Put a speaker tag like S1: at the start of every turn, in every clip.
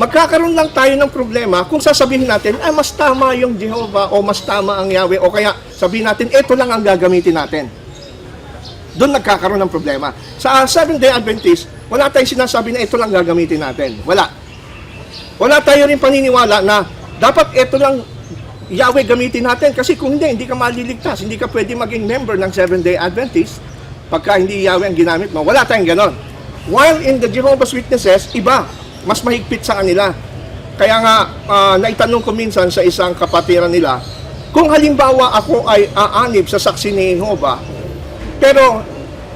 S1: magkakaroon lang tayo ng problema kung sasabihin natin, ay mas tama yung Jehovah o mas tama ang Yahweh o kaya sabihin natin, ito lang ang gagamitin natin. Doon nagkakaroon ng problema. Sa Seventh-day Adventist, wala tayong sinasabi na ito lang gagamitin natin. Wala. Wala tayo rin paniniwala na dapat ito lang Yahweh gamitin natin kasi kung hindi, hindi ka maliligtas. Hindi ka pwede maging member ng Seventh-day Adventist pagka hindi Yahweh ang ginamit mo. Wala tayong ganon. While in the Jehovah's Witnesses, iba. Mas mahigpit sa kanila. Kaya nga, ah, naitanong ko minsan sa isang kapatiran nila, kung halimbawa ako ay aanib sa saksi ni Jehovah, pero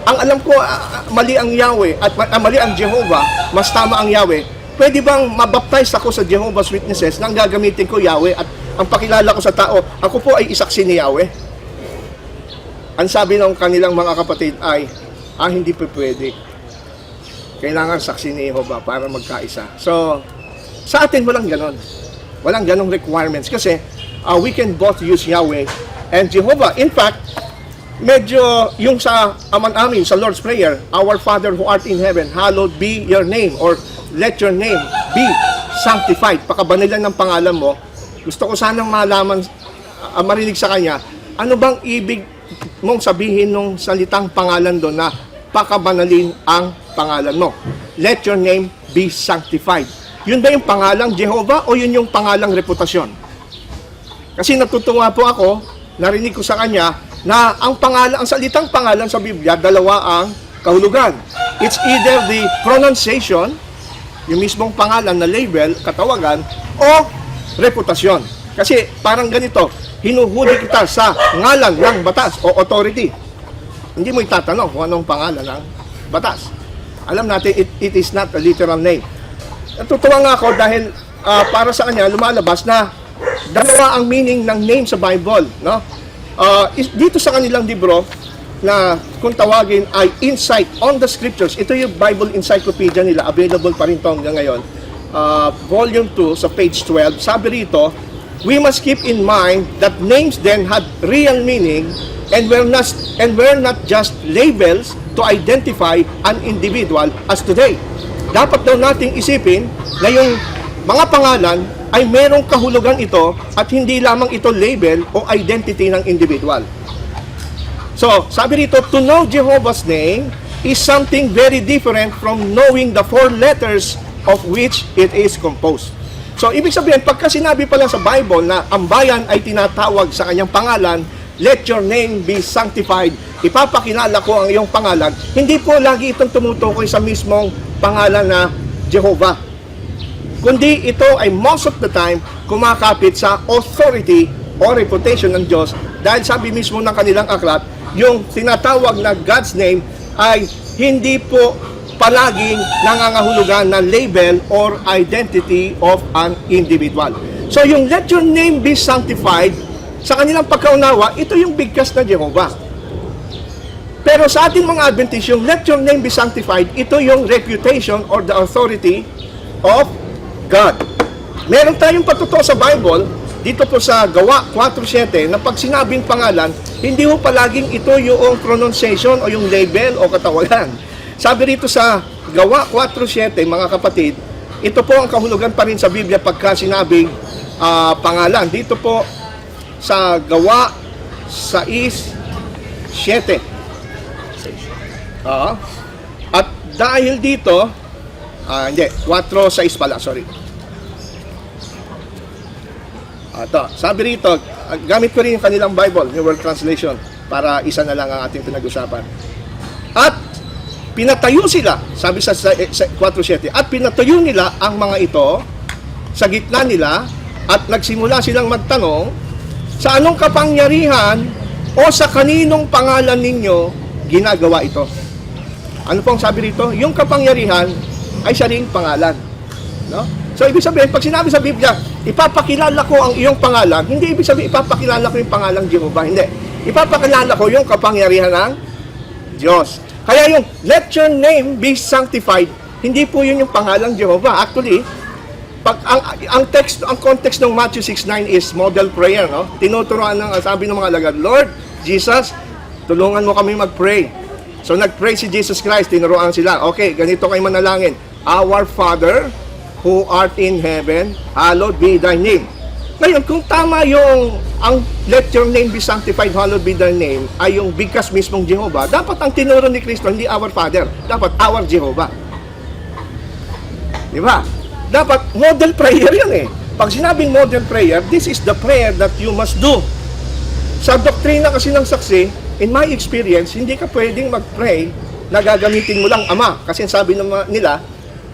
S1: ang alam ko ah, mali ang Yahweh at ah, mali ang Jehovah, mas tama ang Yahweh. Pwede bang mabaptize ako sa Jehovah's Witnesses nang gagamitin ko Yahweh at ang pakilala ko sa tao, ako po ay isaksi ni Yahweh? Ang sabi ng kanilang mga kapatid ay, ah, hindi po pwede. Kailangan saksi ni Jehovah para magkaisa. So, sa atin walang ganon. Walang ganong requirements kasi uh, we can both use Yahweh and Jehovah. In fact, medyo yung sa aman amin sa Lord's Prayer, Our Father who art in heaven, hallowed be your name or let your name be sanctified. Pakabanilan ng pangalan mo. Gusto ko sanang malaman, uh, marinig sa kanya, ano bang ibig mong sabihin nung salitang pangalan doon na pakabanalin ang pangalan mo. Let your name be sanctified. Yun ba yung pangalang Jehovah o yun yung pangalang reputasyon? Kasi natutuwa po ako, narinig ko sa kanya na ang pangalan, ang salitang pangalan sa Biblia, dalawa ang kahulugan. It's either the pronunciation, yung mismong pangalan na label, katawagan, o reputasyon. Kasi parang ganito, hinuhuli kita sa ngalan ng batas o authority. Hindi mo itatanong kung anong pangalan ng batas. Alam natin, it, it is not a literal name. Natutuwa nga ako dahil ah, para sa kanya lumalabas na dalawa ang meaning ng name sa Bible, no? Ah, is- dito sa kanilang libro na kung tawagin ay Insight on the Scriptures. Ito yung Bible Encyclopedia nila, available pa rin to hanggang ngayon. Ah, volume 2 sa page 12. Sabi rito, we must keep in mind that names then had real meaning and were not and were not just labels to identify an individual as today. Dapat daw nating isipin na yung mga pangalan ay merong kahulugan ito at hindi lamang ito label o identity ng individual. So, sabi rito, to know Jehovah's name is something very different from knowing the four letters of which it is composed. So, ibig sabihin, pagka sinabi pa lang sa Bible na ang bayan ay tinatawag sa kanyang pangalan, let your name be sanctified, ipapakilala ko ang iyong pangalan, hindi po lagi itong tumutukoy sa mismong pangalan na Jehovah. Kundi ito ay most of the time kumakapit sa authority o reputation ng Diyos dahil sabi mismo ng kanilang aklat, yung tinatawag na God's name ay hindi po palaging nangangahulugan ng label or identity of an individual. So yung let your name be sanctified, sa kanilang pagkaunawa, ito yung bigkas na Jehovah. Pero sa ating mga Adventist, yung let your name be sanctified, ito yung reputation or the authority of God. Meron tayong patuto sa Bible, dito po sa Gawa 4.7, na pag sinabing pangalan, hindi ho palaging ito yung pronunciation o yung label o katawagan. Sabi rito sa Gawa 4.7, mga kapatid, ito po ang kahulugan pa rin sa Biblia pagka sinabing ah, pangalan. Dito po sa Gawa 6.7. Oo. At dahil dito, ah hindi, 4.6 pala, sorry. Ito, sabi rito, ah, gamit ko rin yung kanilang Bible, New World Translation, para isa na lang ang ating pinag-usapan. At pinatayo sila, sabi sa, sa, sa 4.7, at pinatayo nila ang mga ito sa gitna nila at nagsimula silang magtanong sa anong kapangyarihan o sa kaninong pangalan ninyo ginagawa ito. Ano pong sabi rito? Yung kapangyarihan ay siya ring pangalan. No? So, ibig sabihin, pag sinabi sa Biblia, ipapakilala ko ang iyong pangalan, hindi ibig sabihin, ipapakilala ko yung pangalang Jehovah. Hindi. Ipapakilala ko yung kapangyarihan ng Diyos. Kaya yung, let your name be sanctified, hindi po yun yung pangalang Jehovah. Actually, pag ang ang text ang context ng Matthew 6:9 is model prayer no tinuturuan ng sabi ng mga alagad Lord Jesus tulungan mo kami mag-pray so nag-pray si Jesus Christ tinuruan sila okay ganito kayo manalangin our father who art in heaven, hallowed be thy name. Ngayon, kung tama yung ang let your name be sanctified, hallowed be thy name, ay yung bigkas mismong Jehovah, dapat ang tinuro ni Kristo, hindi our Father, dapat our Jehovah. Di ba? Dapat model prayer yan eh. Pag sinabing model prayer, this is the prayer that you must do. Sa doktrina kasi ng saksi, in my experience, hindi ka pwedeng mag-pray na gagamitin mo lang Ama. Kasi sabi nila,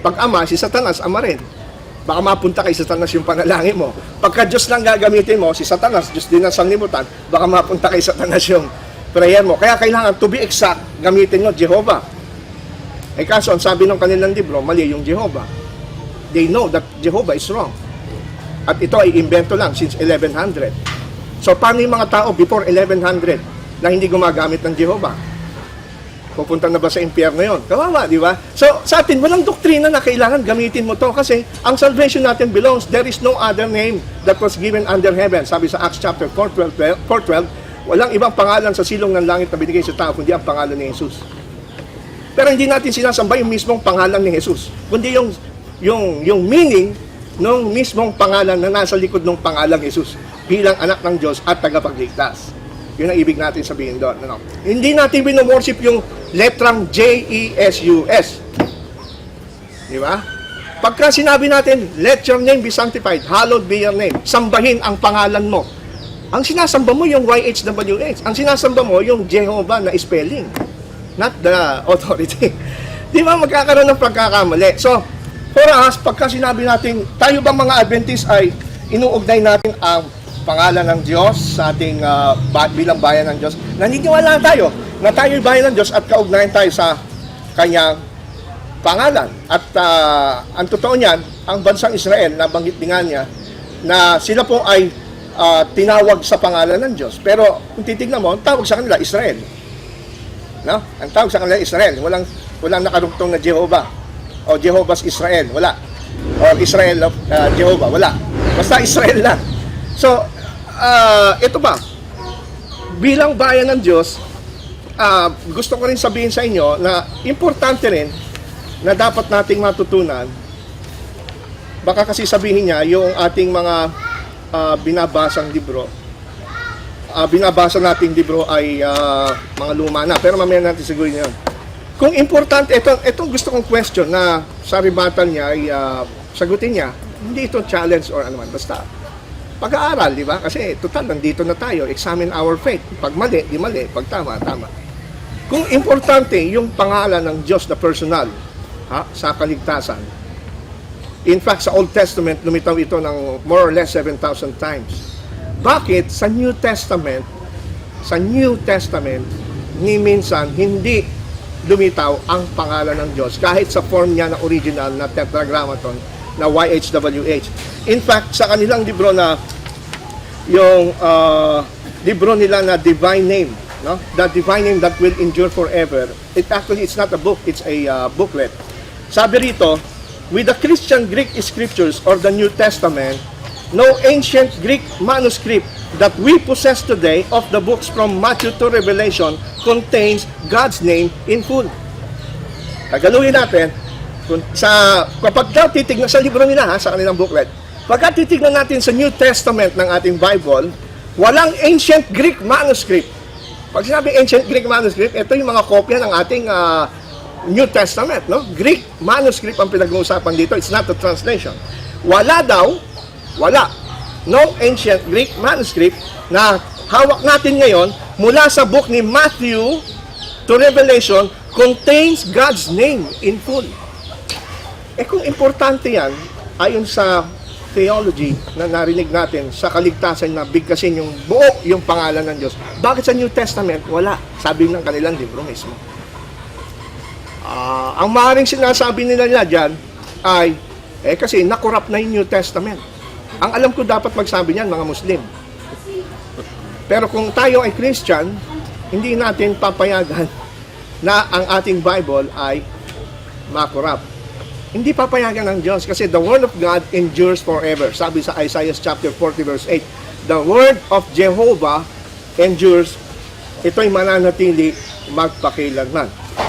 S1: pag Ama, si Satanas, Ama rin. Baka mapunta kay Satanas yung panalangin mo. Pagka Diyos lang gagamitin mo, si Satanas, Diyos din ang sanlibutan, baka mapunta kay Satanas yung prayer mo. Kaya kailangan, to be exact, gamitin mo Jehovah. Eh kaso, ang sabi ng kanilang libro, mali yung Jehovah. They know that Jehovah is wrong. At ito ay invento lang since 1100. So paano yung mga tao before 1100 na hindi gumagamit ng Jehovah? Pupunta na ba sa impyerno yon? Kawawa, di ba? So sa atin, walang doktrina na kailangan gamitin mo to kasi ang salvation natin belongs, there is no other name that was given under heaven. Sabi sa Acts chapter 4.12, 4.12, walang ibang pangalan sa silong ng langit na binigay sa tao kundi ang pangalan ni Jesus. Pero hindi natin sinasamba yung mismong pangalan ni Jesus, kundi yung yung yung meaning ng mismong pangalan na nasa likod ng pangalang Jesus bilang anak ng Diyos at tagapagligtas. Yun ang ibig natin sabihin doon. Ano? Hindi natin binoworship yung letrang J-E-S-U-S. Di ba? Pagka sinabi natin, let your name be sanctified, hallowed be your name, sambahin ang pangalan mo. Ang sinasamba mo yung YHWH. Ang sinasamba mo yung Jehovah na spelling. Not the authority. Di ba magkakaroon ng pagkakamali? So, for us, pagka sinabi natin, tayo bang mga Adventist ay inuugnay natin ang pangalan ng Diyos sa ating ba- bilang bayan ng Diyos. Naniniwala tayo na tayo'y bayan ng Diyos at kaugnayan tayo sa kanyang pangalan. At ah, ang totoo niyan, ang bansang Israel, nabanggit din nga niya, na sila po ay ah, tinawag sa pangalan ng Diyos. Pero kung titignan mo, ang tawag sa kanila, Israel. No? Ang tawag sa kanila, Israel. Walang, walang nakarugtong na Jehovah. O Jehovah's Israel. Wala. O Israel of ah, Jehovah. Wala. Basta Israel lang. So, ah, ito ba? Bilang bayan ng Diyos, ah, gusto ko rin sabihin sa inyo na importante rin na dapat nating matutunan baka kasi sabihin niya yung ating mga ah, binabasang libro ah, binabasa nating libro ay ah, mga luma na pero mamaya natin sigurin yun kung importante ito itong gusto kong question na sa rebuttal niya ay ah, sagutin niya hindi ito challenge or ano man basta pag-aaral, di ba? Kasi total, nandito na tayo. Examine our faith. Pag mali, di mali. Pag tama, tama. Kung importante yung pangalan ng Diyos na personal ha, sa kaligtasan, in fact, sa Old Testament, lumitaw ito ng more or less 7,000 times. Bakit sa New Testament, sa New Testament, ni minsan hindi lumitaw ang pangalan ng Diyos kahit sa form niya na original na tetragrammaton na YHWH. In fact, sa kanilang libro na yung uh, libro nila na Divine Name, no? The Divine Name that will endure forever. It actually it's not a book, it's a uh, booklet. Sabi rito, with the Christian Greek scriptures or the New Testament, no ancient Greek manuscript that we possess today of the books from Matthew to Revelation contains God's name in full. Tagalugin natin, kung sa kapag daw titignan sa libro nila ha, sa kanilang booklet, pagka titignan natin sa New Testament ng ating Bible, walang ancient Greek manuscript. Pag sinabi ancient Greek manuscript, ito yung mga kopya ng ating ah, New Testament, no? Greek manuscript ang pinag-uusapan dito. It's not a translation. Wala daw, wala. No ancient Greek manuscript na hawak natin ngayon mula sa book ni Matthew to Revelation contains God's name in full. Eh kung importante yan, ayon sa theology na narinig natin sa kaligtasan na bigkasin yung buo yung pangalan ng Diyos, bakit sa New Testament wala? Sabi ng kanilang libro mismo. Ah, ang maaaring sinasabi nila nila dyan ay, eh kasi nakurap na yung New Testament. Ang alam ko dapat magsabi niyan, mga Muslim. Pero kung tayo ay Christian, hindi natin papayagan na ang ating Bible ay makurap. Hindi papayagan ng Diyos kasi the Word of God endures forever. Sabi sa Isaiah chapter 40 verse 8, The Word of Jehovah endures. Ito'y mananatili magpakilanman.